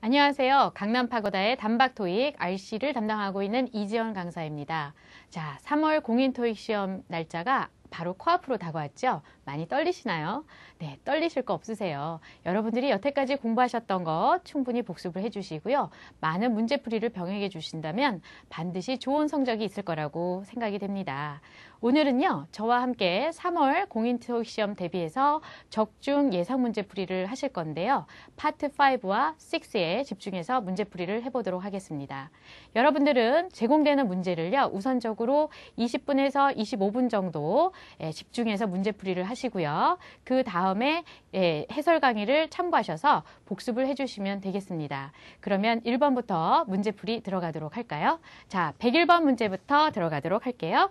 안녕하세요. 강남 파고다의 단박 토익 RC를 담당하고 있는 이지연 강사입니다. 자, 3월 공인 토익 시험 날짜가 바로 코앞으로 다가왔죠? 많이 떨리시나요? 네, 떨리실 거 없으세요. 여러분들이 여태까지 공부하셨던 거 충분히 복습을 해주시고요. 많은 문제풀이를 병행해 주신다면 반드시 좋은 성적이 있을 거라고 생각이 됩니다. 오늘은요, 저와 함께 3월 공인토익 시험 대비해서 적중 예상 문제풀이를 하실 건데요. 파트 5와 6에 집중해서 문제풀이를 해보도록 하겠습니다. 여러분들은 제공되는 문제를요, 우선적으로 20분에서 25분 정도 예, 집중해서 문제풀이를 하시 고요. 그 다음에 예, 해설 강의를 참고하셔서 복습을 해주시면 되겠습니다. 그러면 1번부터 문제풀이 들어가도록 할까요? 자, 101번 문제부터 들어가도록 할게요.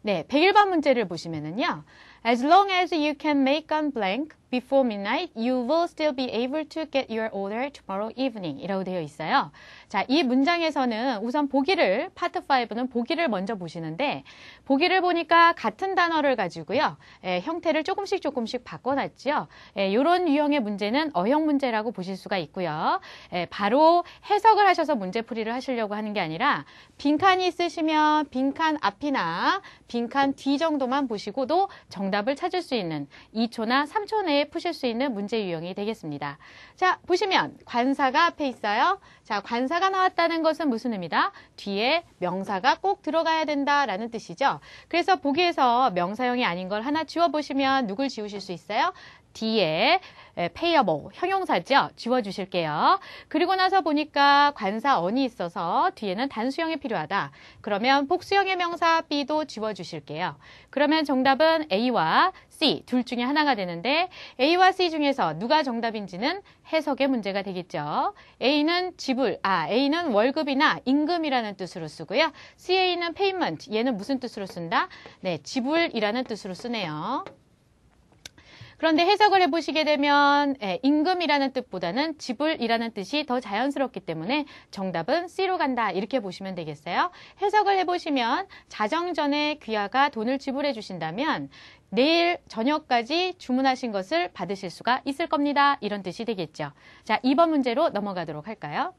네, 101번 문제를 보시면은요. As long as you can make on blank before midnight, you will still be able to get your order tomorrow evening. 이라고 되어 있어요. 자, 이 문장에서는 우선 보기를, 파트 5는 보기를 먼저 보시는데, 보기를 보니까 같은 단어를 가지고요. 예, 형태를 조금씩 조금씩 바꿔놨죠. 예, 이런 유형의 문제는 어형 문제라고 보실 수가 있고요. 예, 바로 해석을 하셔서 문제풀이를 하시려고 하는 게 아니라, 빈칸이 있으시면 빈칸 앞이나 빈칸 뒤 정도만 보시고도 정답을 찾을 수 있는 2초나 3초 내에 푸실 수 있는 문제 유형이 되겠습니다. 자, 보시면 관사가 앞에 있어요. 자, 관사가 나왔다는 것은 무슨 의미다? 뒤에 명사가 꼭 들어가야 된다라는 뜻이죠. 그래서 보기에서 명사형이 아닌 걸 하나 지워보시면 누굴 지우실 수 있어요? 뒤에 payable 형용사죠. 지워주실게요. 그리고 나서 보니까 관사 on이 있어서 뒤에는 단수형이 필요하다. 그러면 복수형의 명사 B도 지워주실게요. 그러면 정답은 A와 C 둘 중에 하나가 되는데 A와 C 중에서 누가 정답인지는 해석의 문제가 되겠죠. A는 지불, 아 A는 월급이나 임금이라는 뜻으로 쓰고요. CA는 payment, 얘는 무슨 뜻으로 쓴다? 네, 지불이라는 뜻으로 쓰네요. 그런데 해석을 해보시게 되면 예, 임금이라는 뜻보다는 지불이라는 뜻이 더 자연스럽기 때문에 정답은 C로 간다 이렇게 보시면 되겠어요. 해석을 해보시면 자정 전에 귀하가 돈을 지불해 주신다면 내일 저녁까지 주문하신 것을 받으실 수가 있을 겁니다. 이런 뜻이 되겠죠. 자, 2번 문제로 넘어가도록 할까요?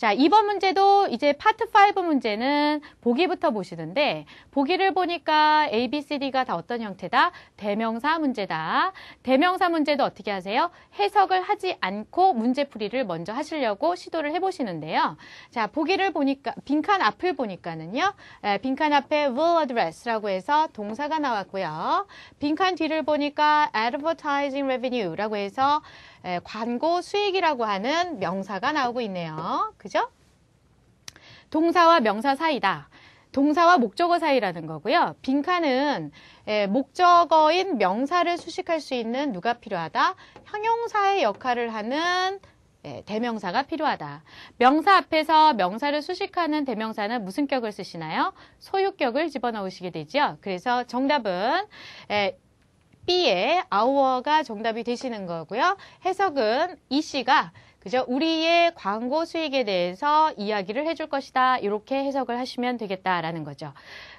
자, 이번 문제도 이제 파트 5 문제는 보기부터 보시는데 보기를 보니까 A, B, C, D가 다 어떤 형태다? 대명사 문제다. 대명사 문제도 어떻게 하세요? 해석을 하지 않고 문제풀이를 먼저 하시려고 시도를 해보시는데요. 자, 보기를 보니까 빈칸 앞을 보니까는요. 에, 빈칸 앞에 will address라고 해서 동사가 나왔고요. 빈칸 뒤를 보니까 advertising revenue라고 해서 에, 광고 수익이라고 하는 명사가 나오고 있네요. 그죠? 동사와 명사 사이다. 동사와 목적어 사이라는 거고요. 빈칸은 에, 목적어인 명사를 수식할 수 있는 누가 필요하다? 형용사의 역할을 하는 예, 대명사가 필요하다. 명사 앞에서 명사를 수식하는 대명사는 무슨 격을 쓰시나요? 소유격을 집어넣으시게 되죠. 그래서 정답은 에, B의 hour가 정답이 되시는 거고요. 해석은 이 씨가 그죠? 우리의 광고 수익에 대해서 이야기를 해줄 것이다. 이렇게 해석을 하시면 되겠다라는 거죠.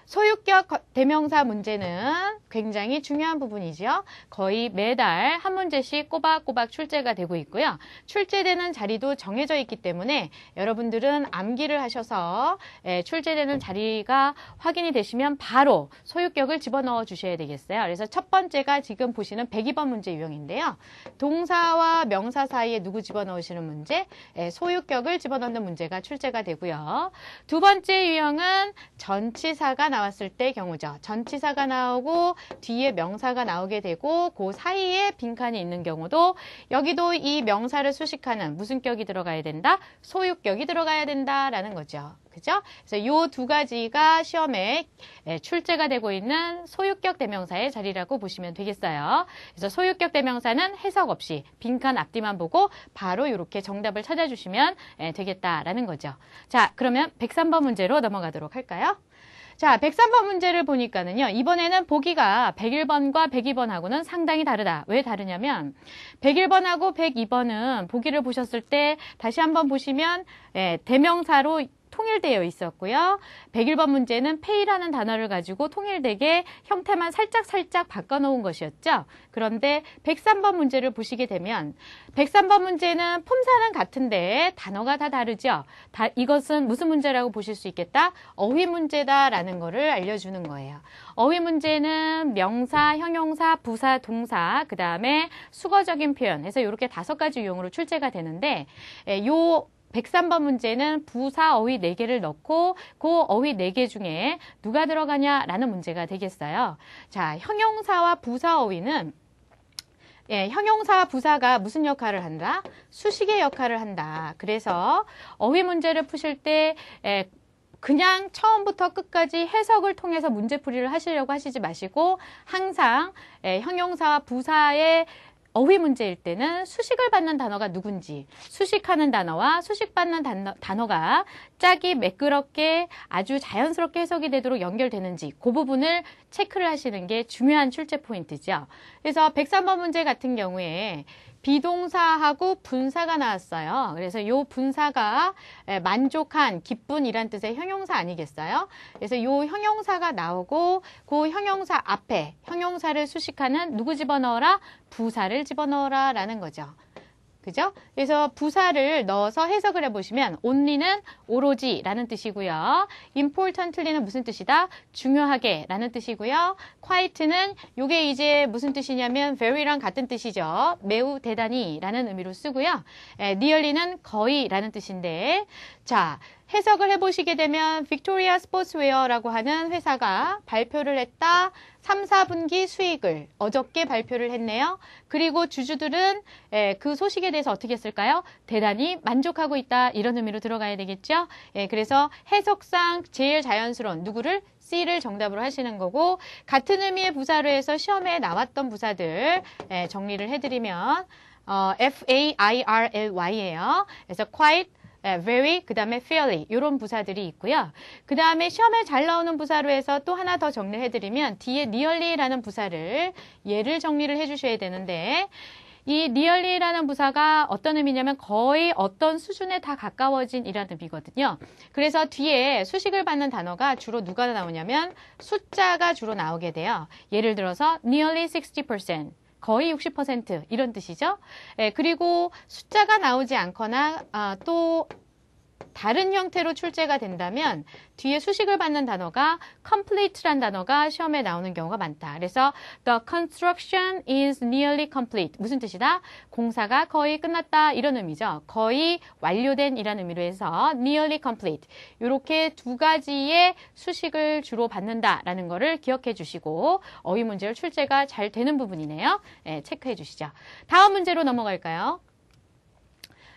소유격 대명사 문제는 굉장히 중요한 부분이죠. 거의 매달 한 문제씩 꼬박꼬박 출제가 되고 있고요. 출제되는 자리도 정해져 있기 때문에 여러분들은 암기를 하셔서 예, 출제되는 자리가 확인이 되시면 바로 소유격을 집어넣어 주셔야 되겠어요. 그래서 첫 번째가 지금 보시는 102번 문제 유형인데요. 동사와 명사 사이에 누구 집어넣으시는 문제? 예, 소유격을 집어넣는 문제가 출제가 되고요. 두 번째 유형은 전치사가 나왔을 때 경우죠. 전치사가 나오고 뒤에 명사가 나오게 되고 그 사이에 빈칸이 있는 경우도 여기도 이 명사를 수식하는 무슨 격이 들어가야 된다? 소유격이 들어가야 된다라는 거죠. 그죠? 그래서 이두 가지가 시험에 예, 출제가 되고 있는 소유격 대명사의 자리라고 보시면 되겠어요. 그래서 소유격 대명사는 해석 없이 빈칸 앞뒤만 보고 바로 이렇게 정답을 찾아주시면 예, 되겠다라는 거죠. 자, 그러면 103번 문제로 넘어가도록 할까요? 자, 103번 문제를 보니까는요. 이번에는 보기가 101번과 102번하고는 상당히 다르다. 왜 다르냐면 101번하고 102번은 보기를 보셨을 때 다시 한번 보시면 예, 대명사로 통일되어 있었고요. 101번 문제는 pay라는 단어를 가지고 통일되게 형태만 살짝 살짝 바꿔놓은 것이었죠. 그런데 103번 문제를 보시게 되면 103번 문제는 품사는 같은데 단어가 다 다르죠. 다, 이것은 무슨 문제라고 보실 수 있겠다? 어휘 문제다라는 것을 알려주는 거예요. 어휘 문제는 명사, 형용사, 부사, 동사, 그 다음에 수거적인 표현 해서 이렇게 다섯 가지 유형으로 출제가 되는데 예, 요 103번 문제는 부사 어휘 4개를 넣고 그 어휘 4개 중에 누가 들어가냐라는 문제가 되겠어요. 자, 형용사와 부사 어휘는 예, 형용사 부사가 무슨 역할을 한다? 수식의 역할을 한다. 그래서 어휘 문제를 푸실 때 예, 그냥 처음부터 끝까지 해석을 통해서 문제풀이를 하시려고 하시지 마시고 항상 예, 형용사와 부사의 어휘 문제일 때는 수식을 받는 단어가 누군지, 수식하는 단어와 수식받는 단어, 단어가 짝이 매끄럽게 아주 자연스럽게 해석이 되도록 연결되는지 그 부분을 체크를 하시는 게 중요한 출제 포인트죠. 그래서 103번 문제 같은 경우에 비동사하고 분사가 나왔어요. 그래서 이 분사가 만족한, 기쁜이란 뜻의 형용사 아니겠어요? 그래서 이 형용사가 나오고 그 형용사 앞에 형용사를 수식하는 누구 집어넣어라? 부사를 집어넣어라 라는 거죠. 그죠? 그래서 부사를 넣어서 해석을 해보시면 only는 오로지라는 뜻이고요. importantly는 무슨 뜻이다? 중요하게 라는 뜻이고요. quiet는 이게 이제 무슨 뜻이냐면 very랑 같은 뜻이죠. 매우 대단히 라는 의미로 쓰고요. 에, nearly는 거의 라는 뜻인데 자 해석을 해보시게 되면 빅토리아 스포츠웨어라고 하는 회사가 발표를 했다. 3, 4분기 수익을 어저께 발표를 했네요. 그리고 주주들은 그 소식에 대해서 어떻게 했을까요? 대단히 만족하고 있다. 이런 의미로 들어가야 되겠죠. 예, 그래서 해석상 제일 자연스러운 누구를 C를 정답으로 하시는 거고 같은 의미의 부사로 해서 시험에 나왔던 부사들 정리를 해드리면 어, F-A-I-R-L-Y예요. 그래서 quite very, 그 다음에 fairly 이런 부사들이 있고요. 그 다음에 시험에 잘 나오는 부사로 해서 또 하나 더 정리를 해드리면 뒤에 nearly라는 부사를 얘를 정리를 해주셔야 되는데 이 nearly라는 부사가 어떤 의미냐면 거의 어떤 수준에 다 가까워진 이라는 의미거든요. 그래서 뒤에 수식을 받는 단어가 주로 누가 나오냐면 숫자가 주로 나오게 돼요. 예를 들어서 nearly 60%. 거의 60% 이런 뜻이죠. 예, 그리고 숫자가 나오지 않거나 아, 또 다른 형태로 출제가 된다면 뒤에 수식을 받는 단어가 complete란 단어가 시험에 나오는 경우가 많다. 그래서 the construction is nearly complete. 무슨 뜻이다? 공사가 거의 끝났다. 이런 의미죠. 거의 완료된 이란 의미로 해서 nearly complete. 이렇게 두 가지의 수식을 주로 받는다라는 거를 기억해 주시고 어휘 문제를 출제가 잘 되는 부분이네요. 네, 체크해 주시죠. 다음 문제로 넘어갈까요?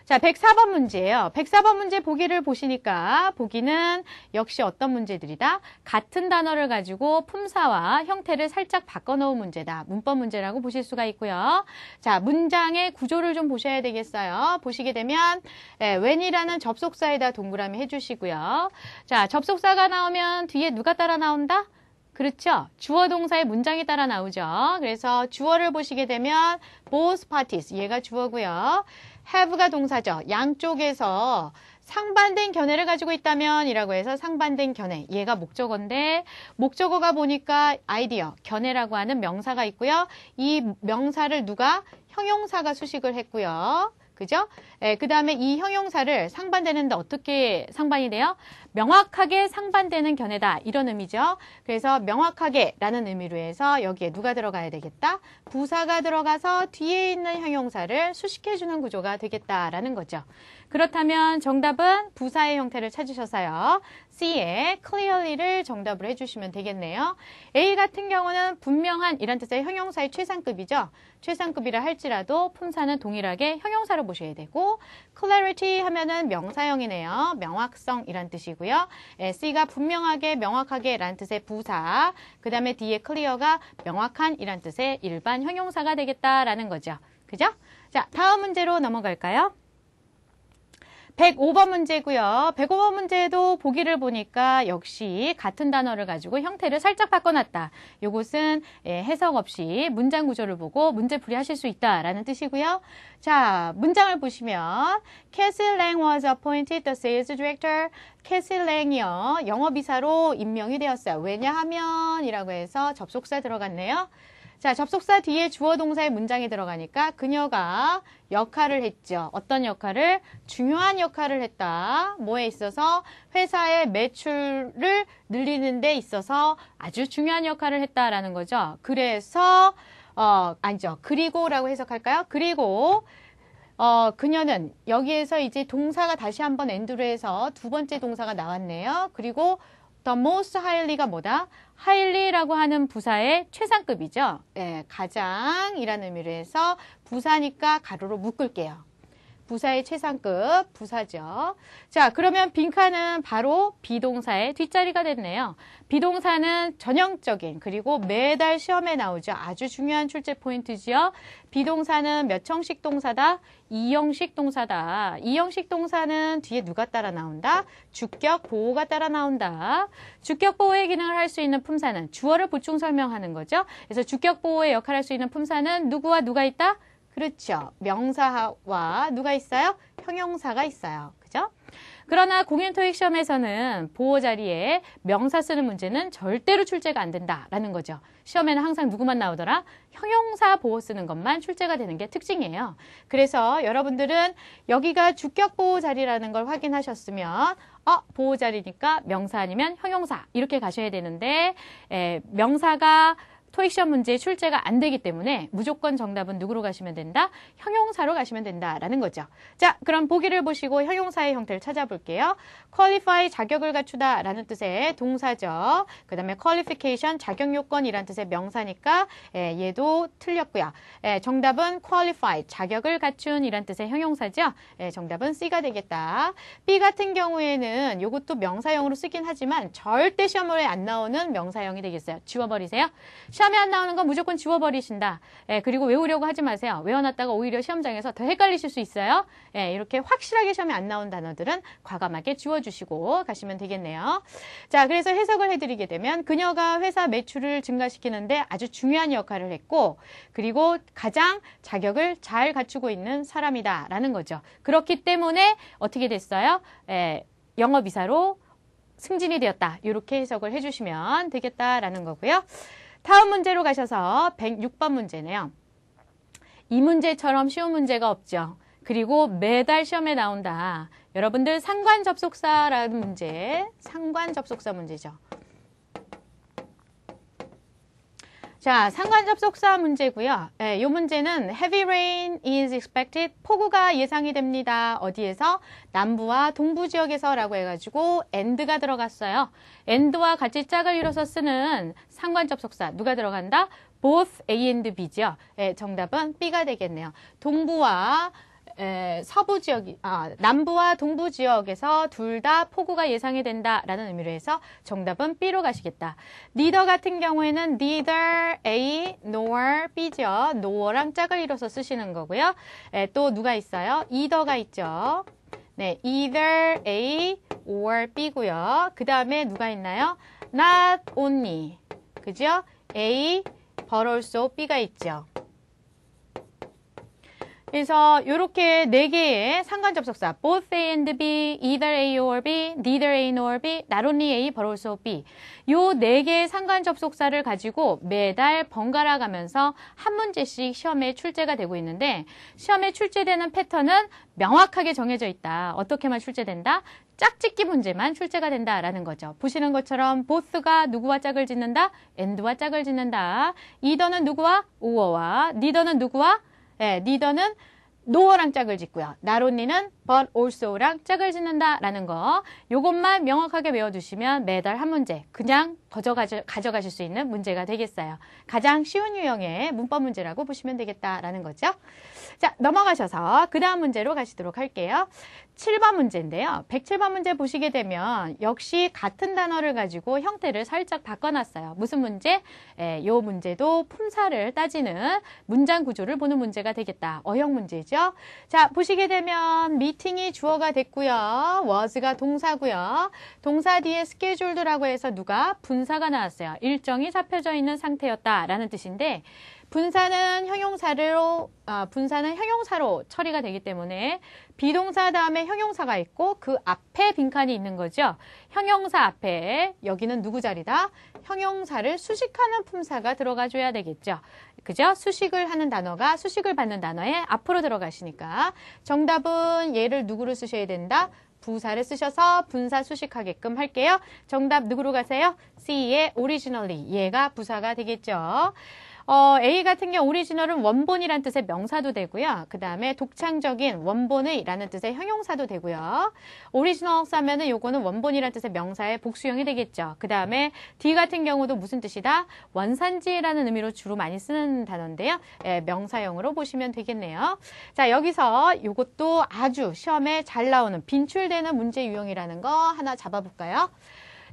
자, 104번 문제예요. 104번 문제 보기를 보시니까 보기는 역시 어떤 문제들이다? 같은 단어를 가지고 품사와 형태를 살짝 바꿔놓은 문제다. 문법 문제라고 보실 수가 있고요. 자, 문장의 구조를 좀 보셔야 되겠어요. 보시게 되면 예, when이라는 접속사에다 동그라미 해주시고요. 자, 접속사가 나오면 뒤에 누가 따라 나온다? 그렇죠. 주어 동사의 문장이 따라 나오죠. 그래서 주어를 보시게 되면 both parties 얘가 주어고요. Have가 동사죠. 양쪽에서 상반된 견해를 가지고 있다면 이라고 해서 상반된 견해. 얘가 목적어인데 목적어가 보니까 아이디어, 견해라고 하는 명사가 있고요. 이 명사를 누가 형용사가 수식을 했고요. 그죠? 예, 그 다음에 이 형용사를 상반되는데 어떻게 상반이 돼요? 명확하게 상반되는 견해다. 이런 의미죠. 그래서 명확하게 라는 의미로 해서 여기에 누가 들어가야 되겠다? 부사가 들어가서 뒤에 있는 형용사를 수식해주는 구조가 되겠다라는 거죠. 그렇다면 정답은 부사의 형태를 찾으셔서요. C에 clearly를 정답을 해주시면 되겠네요. A 같은 경우는 분명한 이란 뜻의 형용사의 최상급이죠. 최상급이라 할지라도 품사는 동일하게 형용사로 보셔야 되고 clarity 하면은 명사형이네요. 명확성이란 뜻이고요. C가 분명하게 명확하게 라는 뜻의 부사 그 다음에 D의 clear가 명확한 이란 뜻의 일반 형용사가 되겠다라는 거죠. 그죠? 자 다음 문제로 넘어갈까요? 105번 문제고요. 105번 문제도 보기를 보니까 역시 같은 단어를 가지고 형태를 살짝 바꿔놨다. 요것은 예, 해석 없이 문장 구조를 보고 문제 풀이 하실 수 있다라는 뜻이고요. 자, 문장을 보시면 Cassie Lang was appointed the sales director. 캐시 랭이요. 영업이사로 임명이 되었어요. 왜냐하면 이라고 해서 접속사 들어갔네요. 자, 접속사 뒤에 주어 동사의 문장이 들어가니까 그녀가 역할을 했죠. 어떤 역할을? 중요한 역할을 했다. 뭐에 있어서? 회사의 매출을 늘리는 데 있어서 아주 중요한 역할을 했다라는 거죠. 그래서 어, 아니죠. 그리고라고 해석할까요? 그리고 어, 그녀는 여기에서 이제 동사가 다시 한번 엔드로 해서 두 번째 동사가 나왔네요. 그리고 the most highly가 뭐다? Highly라고 하는 부사의 최상급이죠. 예, 가장이라는 의미로 해서 부사니까 가로로 묶을게요. 부사의 최상급 부사죠. 자, 그러면 빈칸은 바로 비동사의 뒷자리가 됐네요. 비동사는 전형적인 그리고 매달 시험에 나오죠. 아주 중요한 출제 포인트지요. 비동사는 몇 형식 동사다? 이형식 동사다. 이형식 동사는 뒤에 누가 따라 나온다? 주격 보호가 따라 나온다. 주격 보호의 기능을 할 수 있는 품사는 주어를 보충 설명하는 거죠. 그래서 주격 보호의 역할을 할 수 있는 품사는 누구와 누가 있다? 그렇죠. 명사와 누가 있어요? 형용사가 있어요. 그죠? 그러나 공인 토익 시험에서는 보호 자리에 명사 쓰는 문제는 절대로 출제가 안 된다라는 거죠. 시험에는 항상 누구만 나오더라? 형용사 보호 쓰는 것만 출제가 되는 게 특징이에요. 그래서 여러분들은 여기가 주격 보호 자리라는 걸 확인하셨으면 어, 보호 자리니까 명사 아니면 형용사 이렇게 가셔야 되는데 에, 명사가 토익 시험 문제 출제가 안 되기 때문에 무조건 정답은 누구로 가시면 된다? 형용사로 가시면 된다라는 거죠. 자, 그럼 보기를 보시고 형용사의 형태를 찾아볼게요. qualify 자격을 갖추다라는 뜻의 동사죠. 그다음에 qualification 자격 요건이란 뜻의 명사니까 예, 얘도 틀렸고요. 예, 정답은 qualify 자격을 갖춘 이란 뜻의 형용사죠. 예, 정답은 C가 되겠다. B 같은 경우에는 이것도 명사형으로 쓰긴 하지만 절대 시험에 안 나오는 명사형이 되겠어요. 지워버리세요. 시험 에 안 나오는 건 무조건 지워버리신다. 예, 그리고 외우려고 하지 마세요. 외워놨다가 오히려 시험장에서 더 헷갈리실 수 있어요. 예, 이렇게 확실하게 시험에 안 나온 단어들은 과감하게 지워주시고 가시면 되겠네요. 자, 그래서 해석을 해드리게 되면 그녀가 회사 매출을 증가시키는데 아주 중요한 역할을 했고 그리고 가장 자격을 잘 갖추고 있는 사람이다 라는 거죠. 그렇기 때문에 어떻게 됐어요? 예, 영업이사로 승진이 되었다. 이렇게 해석을 해주시면 되겠다라는 거고요. 다음 문제로 가셔서 106번 문제네요. 이 문제처럼 쉬운 문제가 없죠. 그리고 매달 시험에 나온다. 여러분들 상관 접속사라는 문제, 상관 접속사 문제죠. 자, 상관 접속사 문제고요. 네, 이 문제는 heavy rain is expected. 폭우가 예상이 됩니다. 어디에서? 남부와 동부 지역에서라고 해가지고 and가 들어갔어요. and와 같이 짝을 이뤄서 쓰는 상관 접속사 누가 들어간다? both A and B죠. 네, 정답은 B가 되겠네요. 동부와 에, 서부 지역, 아, 남부와 동부 지역에서 둘 다 폭우가 예상이 된다라는 의미로 해서 정답은 B로 가시겠다. neither 같은 경우에는 neither A nor B죠. nor랑 짝을 이뤄서 쓰시는 거고요. 에, 또 누가 있어요? either가 있죠. 네, either A or B고요. 그 다음에 누가 있나요? not only. 그죠? A, but also B가 있죠. 그래서 이렇게 네 개의 상관 접속사 both A and B, either A or B, neither A nor B, not only A but also B 요 네 개의 상관 접속사를 가지고 매달 번갈아 가면서 한 문제씩 시험에 출제가 되고 있는데 시험에 출제되는 패턴은 명확하게 정해져 있다. 어떻게만 출제된다? 짝짓기 문제만 출제가 된다라는 거죠. 보시는 것처럼 both가 누구와 짝을 짓는다? and와 짝을 짓는다. either는 누구와? or와 neither는 누구와? 네, 니더는 노어랑 짝을 짓고요. 나론니는 but also랑 짝을 짓는다라는 거. 요것만 명확하게 외워두시면 매달 한 문제 그냥 가져가실, 가져가실 수 있는 문제가 되겠어요. 가장 쉬운 유형의 문법 문제라고 보시면 되겠다라는 거죠. 자, 넘어가셔서 그 다음 문제로 가시도록 할게요. 7번 문제인데요. 107번 문제 보시게 되면 역시 같은 단어를 가지고 형태를 살짝 바꿔놨어요. 무슨 문제? 예, 요 문제도 품사를 따지는 문장 구조를 보는 문제가 되겠다. 어형 문제죠. 자, 보시게 되면 밑 meeting이 주어가 됐고요. was가 동사고요. 동사 뒤에 scheduled라고 해서 누가 분사가 나왔어요. 일정이 잡혀져 있는 상태였다라는 뜻인데 분사는 형용사로 아, 분사는 형용사로 처리가 되기 때문에 비동사 다음에 형용사가 있고 그 앞에 빈칸이 있는 거죠. 형용사 앞에 여기는 누구 자리다? 형용사를 수식하는 품사가 들어가 줘야 되겠죠. 그죠? 수식을 하는 단어가 수식을 받는 단어에 앞으로 들어가시니까 정답은 얘를 누구로 쓰셔야 된다? 부사를 쓰셔서 분사 수식하게끔 할게요. 정답 누구로 가세요? C의 originally. 얘가 부사가 되겠죠. 어, A 같은 경우 오리지널은 원본이란 뜻의 명사도 되고요. 그 다음에 독창적인 원본의라는 뜻의 형용사도 되고요. 오리지널 하면은 요거는 원본이란 뜻의 명사의 복수형이 되겠죠. 그 다음에 D 같은 경우도 무슨 뜻이다? 원산지라는 의미로 주로 많이 쓰는 단어인데요. 예, 명사형으로 보시면 되겠네요. 자, 여기서 요것도 아주 시험에 잘 나오는 빈출되는 문제 유형이라는 거 하나 잡아볼까요?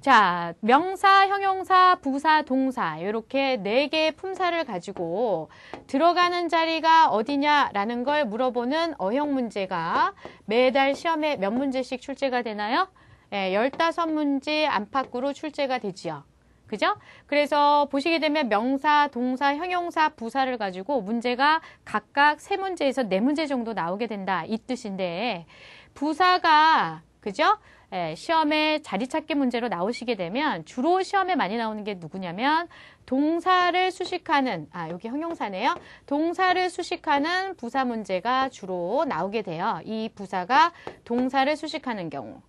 자, 명사, 형용사, 부사, 동사 이렇게 네 개의 품사를 가지고 들어가는 자리가 어디냐라는 걸 물어보는 어형 문제가 매달 시험에 몇 문제씩 출제가 되나요? 예, 15문제 안팎으로 출제가 되지요. 그죠? 그래서 보시게 되면 명사, 동사, 형용사, 부사를 가지고 문제가 각각 세 문제에서 네 문제 정도 나오게 된다. 이 뜻인데 부사가 그죠? 예, 시험에 자리 찾기 문제로 나오시게 되면 주로 시험에 많이 나오는 게 누구냐면 동사를 수식하는 아 여기 형용사네요. 동사를 수식하는 부사 문제가 주로 나오게 돼요. 이 부사가 동사를 수식하는 경우.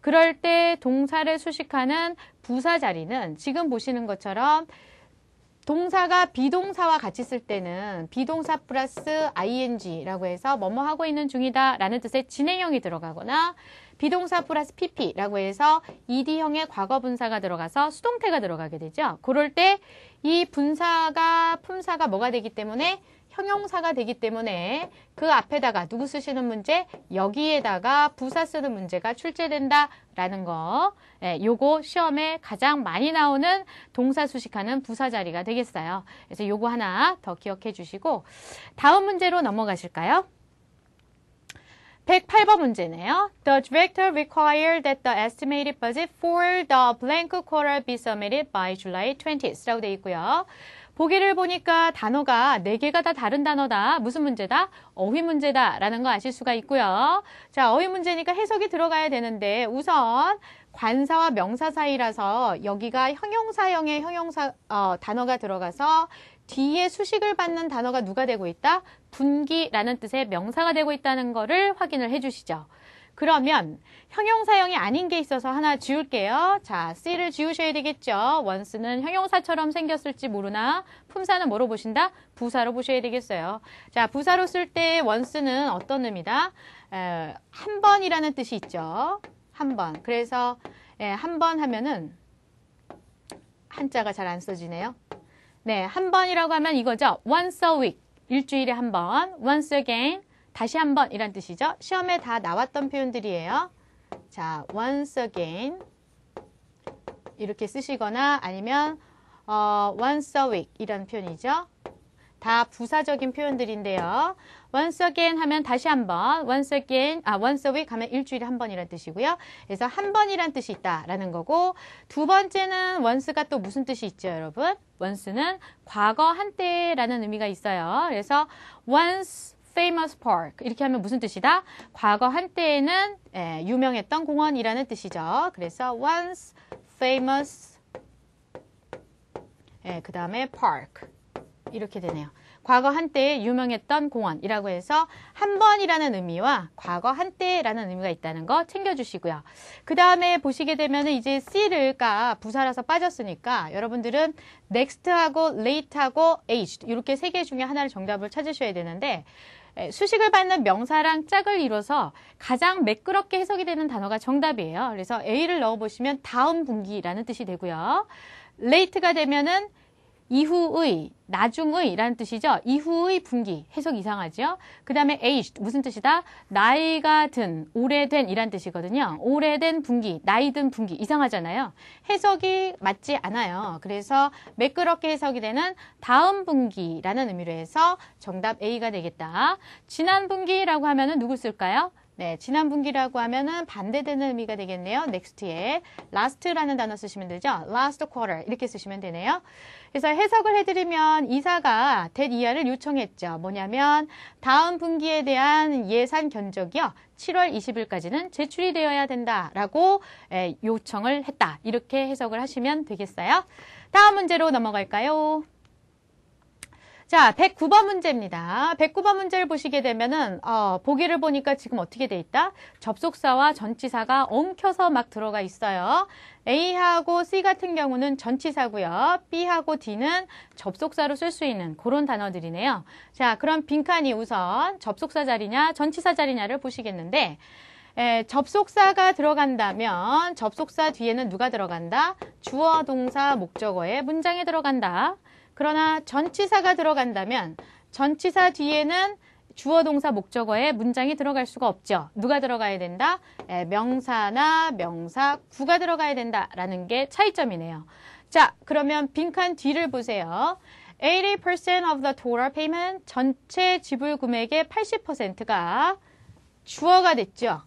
그럴 때 동사를 수식하는 부사 자리는 지금 보시는 것처럼 동사가 비동사와 같이 쓸 때는 비동사 플러스 ing라고 해서 뭐뭐 하고 있는 중이다 라는 뜻의 진행형이 들어가거나 비동사 플러스 pp라고 해서 ed형의 과거 분사가 들어가서 수동태가 들어가게 되죠. 그럴 때 이 분사가 품사가 뭐가 되기 때문에 형용사가 되기 때문에 그 앞에다가 누구 쓰시는 문제 여기에다가 부사 쓰는 문제가 출제된다라는 거 예, 요거 시험에 가장 많이 나오는 동사 수식하는 부사 자리가 되겠어요. 그래서 요거 하나 더 기억해 주시고 다음 문제로 넘어가실까요? 108번 문제네요. The director required that the estimated budget for the blank quarter be submitted by July 20th 라고 되어 있고요. 보기를 보니까 단어가 4개가 다 다른 단어다. 무슨 문제다? 어휘 문제다. 라는 거 아실 수가 있고요. 자, 어휘 문제니까 해석이 들어가야 되는데 우선 관사와 명사 사이라서 여기가 형용사형의 형용사 어, 단어가 들어가서 뒤에 수식을 받는 단어가 누가 되고 있다? 분기라는 뜻의 명사가 되고 있다는 것을 확인을 해 주시죠. 그러면 형용사형이 아닌 게 있어서 하나 지울게요. 자, C를 지우셔야 되겠죠. 원스는 형용사처럼 생겼을지 모르나 품사는 뭐로 보신다? 부사로 보셔야 되겠어요. 자, 부사로 쓸 때 원스는 어떤 의미다? 에, 한 번이라는 뜻이 있죠. 한 번. 그래서 예, 한번 하면은 한자가 잘 안 써지네요. 네, 한 번이라고 하면 이거죠. once a week. 일주일에 한 번. once again. 다시 한 번 이란 뜻이죠. 시험에 다 나왔던 표현들이에요. 자, once again. 이렇게 쓰시거나 아니면 어, once a week 이런 표현이죠. 다 부사적인 표현들인데요. once again 하면 다시 한 번, once again, 아, once a week 하면 일주일에 한 번이란 뜻이고요. 그래서 한 번이란 뜻이 있다라는 거고, 두 번째는 once가 또 무슨 뜻이 있죠, 여러분? once는 과거 한때라는 의미가 있어요. 그래서 once famous park 이렇게 하면 무슨 뜻이다? 과거 한때에는 예, 유명했던 공원이라는 뜻이죠. 그래서 once famous 예, 그 다음에 park 이렇게 되네요. 과거 한때에 유명했던 공원이라고 해서 한 번이라는 의미와 과거 한때라는 의미가 있다는 거 챙겨주시고요. 그 다음에 보시게 되면 이제 C를가 부사라서 빠졌으니까 여러분들은 next하고 late하고 aged 이렇게 세 개 중에 하나를 정답을 찾으셔야 되는데 수식을 받는 명사랑 짝을 이뤄서 가장 매끄럽게 해석이 되는 단어가 정답이에요. 그래서 A를 넣어보시면 다음 분기라는 뜻이 되고요. late가 되면은 이후의, 나중의라는 뜻이죠. 이후의 분기, 해석 이상하죠. 그 다음에 aged, 무슨 뜻이다? 나이가 든, 오래된 이란 뜻이거든요. 오래된 분기, 나이 든 분기, 이상하잖아요. 해석이 맞지 않아요. 그래서 매끄럽게 해석이 되는 다음 분기라는 의미로 해서 정답 A가 되겠다. 지난 분기라고 하면은 누구 쓸까요? 네, 지난 분기라고 하면은 반대되는 의미가 되겠네요. next에 last라는 단어 쓰시면 되죠. last quarter 이렇게 쓰시면 되네요. 그래서 해석을 해드리면 이사가 대 이하를 요청했죠. 뭐냐면 다음 분기에 대한 예산 견적이요. 7월 20일까지는 제출이 되어야 된다라고 요청을 했다. 이렇게 해석을 하시면 되겠어요. 다음 문제로 넘어갈까요? 자, 109번 문제입니다. 109번 문제를 보시게 되면은 어, 보기를 보니까 지금 어떻게 돼 있다? 접속사와 전치사가 엉켜서 막 들어가 있어요. A하고 C 같은 경우는 전치사고요. B하고 D는 접속사로 쓸 수 있는 그런 단어들이네요. 자, 그럼 빈칸이 우선 접속사 자리냐 전치사 자리냐를 보시겠는데 에, 접속사가 들어간다면 접속사 뒤에는 누가 들어간다? 주어, 동사, 목적어의 문장에 들어간다. 그러나 전치사가 들어간다면 전치사 뒤에는 주어 동사 목적어에 문장이 들어갈 수가 없죠. 누가 들어가야 된다? 에, 명사나 명사, 구가 들어가야 된다라는 게 차이점이네요. 자, 그러면 빈칸 뒤를 보세요. 80% of the total payment, 전체 지불 금액의 80%가 주어가 됐죠.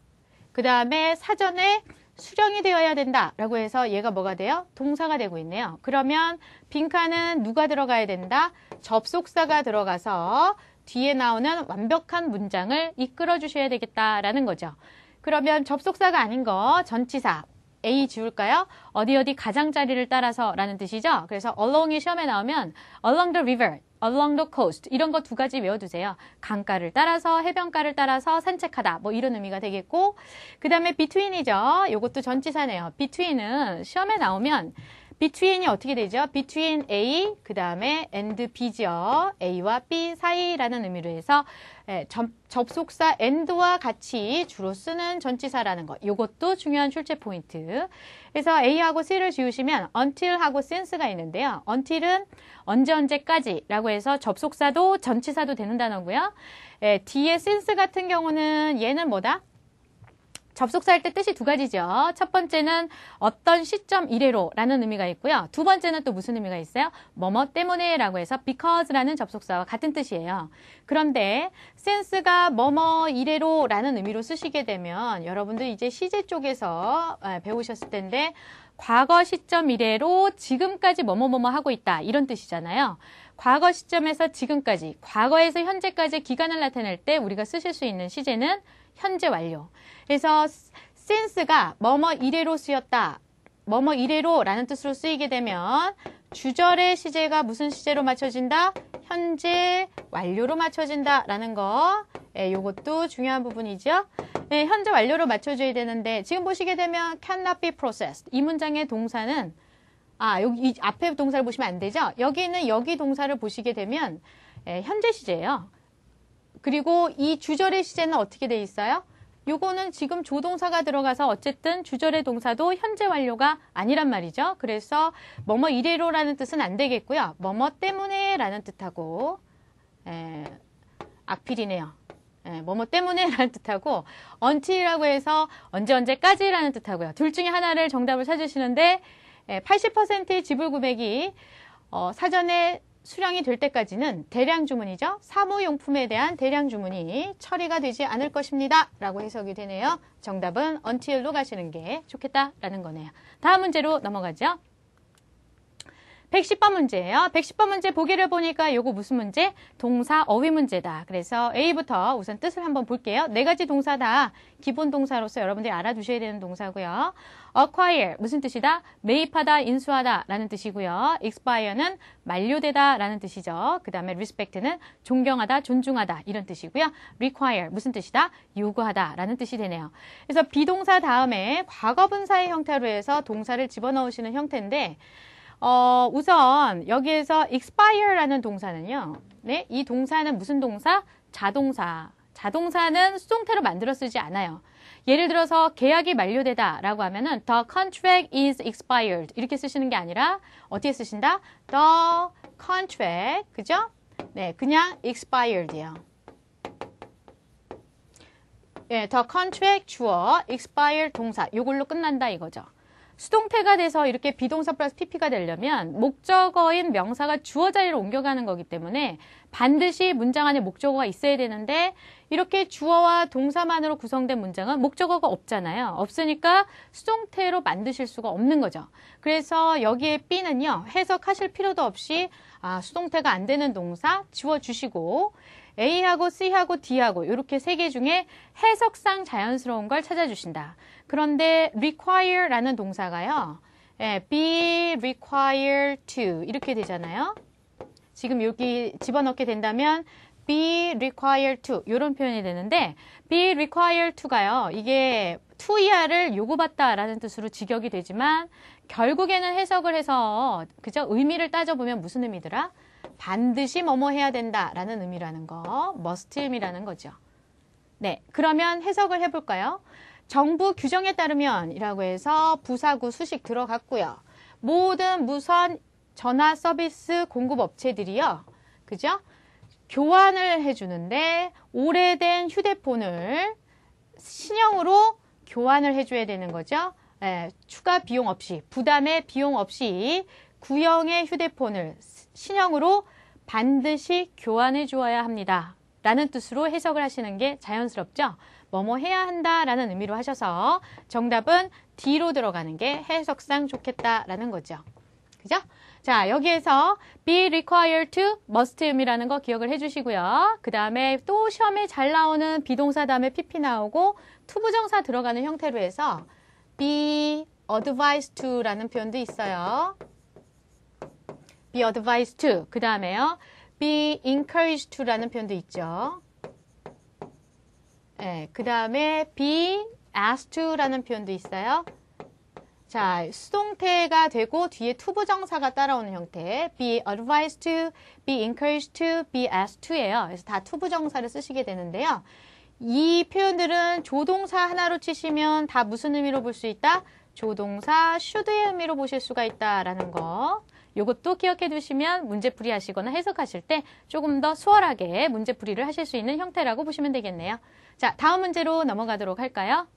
그 다음에 사전에 수령이 되어야 된다라고 해서 얘가 뭐가 돼요? 동사가 되고 있네요. 그러면 빈칸은 누가 들어가야 된다? 접속사가 들어가서 뒤에 나오는 완벽한 문장을 이끌어 주셔야 되겠다라는 거죠. 그러면 접속사가 아닌 거 전치사 A 지울까요? 어디 어디 가장자리를 따라서 라는 뜻이죠. 그래서 along이 시험에 나오면 along the river, along the coast 이런 거 두 가지 외워두세요. 강가를 따라서 해변가를 따라서 산책하다 뭐 이런 의미가 되겠고 그 다음에 between이죠. 이것도 전치사네요. between은 시험에 나오면 between이 어떻게 되죠? between A 그 다음에 and B죠. A와 B 사이라는 의미로 해서 예, 접, 접속사 and와 같이 주로 쓰는 전치사라는 것. 이것도 중요한 출제 포인트. 그래서 A하고 C를 지우시면 until하고 since가 있는데요. until은 언제 언제까지라고 해서 접속사도 전치사도 되는 단어고요. 예, D의 since 같은 경우는 얘는 뭐다? 접속사 할때 뜻이 두 가지죠. 첫 번째는 어떤 시점 이래로라는 의미가 있고요. 두 번째는 또 무슨 의미가 있어요? 뭐뭐 때문에라고 해서 because라는 접속사와 같은 뜻이에요. 그런데 since가 뭐뭐 이래로라는 의미로 쓰시게 되면 여러분들 이제 시제 쪽에서 아, 배우셨을 텐데 과거 시점 이래로 지금까지 뭐뭐뭐뭐 하고 있다 이런 뜻이잖아요. 과거 시점에서 지금까지, 과거에서 현재까지 기간을 나타낼 때 우리가 쓰실 수 있는 시제는 현재 완료. 그래서 since가 뭐뭐 이래로 쓰였다. 뭐뭐 이래로라는 뜻으로 쓰이게 되면 주절의 시제가 무슨 시제로 맞춰진다? 현재 완료로 맞춰진다라는 거. 예, 요것도 중요한 부분이죠. 예, 현재 완료로 맞춰줘야 되는데 지금 보시게 되면 cannot be processed. 이 문장의 동사는 아 여기 이 앞에 동사를 보시면 안 되죠. 여기 있는 여기 동사를 보시게 되면 예, 현재 시제예요. 그리고 이 주절의 시제는 어떻게 돼 있어요? 요거는 지금 조동사가 들어가서 어쨌든 주절의 동사도 현재 완료가 아니란 말이죠. 그래서 뭐뭐 이래로라는 뜻은 안 되겠고요. 뭐뭐 때문에 라는 뜻하고 에, 악필이네요. 에, 뭐뭐 때문에라는 뜻하고 until이라고 해서 언제 언제까지라는 뜻하고요. 둘 중에 하나를 정답을 찾으시는데 80%의 지불 금액이 어, 사전에 수량이 될 때까지는 대량 주문이죠. 사무용품에 대한 대량 주문이 처리가 되지 않을 것입니다. 라고 해석이 되네요. 정답은 until로 가시는 게 좋겠다라는 거네요. 다음 문제로 넘어가죠. 110번 문제예요. 110번 문제 보기를 보니까 요거 무슨 문제? 동사 어휘 문제다. 그래서 A부터 우선 뜻을 한번 볼게요. 네 가지 동사 다 기본 동사로서 여러분들이 알아두셔야 되는 동사고요. acquire 무슨 뜻이다? 매입하다, 인수하다 라는 뜻이고요. expire는 만료되다 라는 뜻이죠. 그 다음에 respect는 존경하다, 존중하다 이런 뜻이고요. require 무슨 뜻이다? 요구하다 라는 뜻이 되네요. 그래서 비동사 다음에 과거분사의 형태로 해서 동사를 집어넣으시는 형태인데 어, 우선 여기에서 expire라는 동사는요. 네, 이 동사는 무슨 동사? 자동사. 자동사는 수동태로 만들어 쓰지 않아요. 예를 들어서 계약이 만료되다 라고 하면은 the contract is expired 이렇게 쓰시는 게 아니라 어떻게 쓰신다? the contract 그죠? 네, 그냥 expired예요. 예, the contract 주어, expire 동사 요걸로 끝난다 이거죠. 수동태가 돼서 이렇게 비동사 플러스 pp가 되려면 목적어인 명사가 주어 자리로 옮겨가는 거기 때문에 반드시 문장 안에 목적어가 있어야 되는데 이렇게 주어와 동사만으로 구성된 문장은 목적어가 없잖아요. 없으니까 수동태로 만드실 수가 없는 거죠. 그래서 여기에 B는요. 해석하실 필요도 없이 아, 수동태가 안 되는 동사 지워주시고 A하고 C하고 D하고 이렇게 세 개 중에 해석상 자연스러운 걸 찾아주신다. 그런데 require라는 동사가요. 예, be required to 이렇게 되잖아요. 지금 여기 집어넣게 된다면 be required to 이런 표현이 되는데 be required to가요. 이게 to야를 요구받다라는 뜻으로 직역이 되지만 결국에는 해석을 해서 그죠? 의미를 따져보면 무슨 의미더라? 반드시 뭐뭐 해야 된다라는 의미라는 거, must이라는 거죠. 네, 그러면 해석을 해볼까요? 정부 규정에 따르면 이라고 해서 부사구 수식 들어갔고요. 모든 무선 전화 서비스 공급 업체들이요. 그죠? 교환을 해주는데 오래된 휴대폰을 신형으로 교환을 해줘야 되는 거죠. 예, 추가 비용 없이 부담의 비용 없이 구형의 휴대폰을 신형으로 반드시 교환해 주어야 합니다. 라는 뜻으로 해석을 하시는 게 자연스럽죠. 뭐뭐 해야 한다라는 의미로 하셔서 정답은 D로 들어가는 게 해석상 좋겠다라는 거죠. 그죠? 자, 여기에서 be required to must 음이라는 거 기억을 해주시고요. 그 다음에 또 시험에 잘 나오는 비동사 다음에 pp 나오고 투부정사 들어가는 형태로 해서 be advised to라는 표현도 있어요. be advised to. 그 다음에요. be encouraged to라는 표현도 있죠. 네, 그 다음에 be asked to라는 표현도 있어요. 자, 수동태가 되고 뒤에 투부정사가 따라오는 형태. be advised to, be encouraged to, be asked to예요. 그래서 다 투부정사를 쓰시게 되는데요. 이 표현들은 조동사 하나로 치시면 다 무슨 의미로 볼 수 있다? 조동사 should의 의미로 보실 수가 있다라는 거. 이것도 기억해 두시면 문제풀이 하시거나 해석하실 때 조금 더 수월하게 문제풀이를 하실 수 있는 형태라고 보시면 되겠네요. 자, 다음 문제로 넘어가도록 할까요?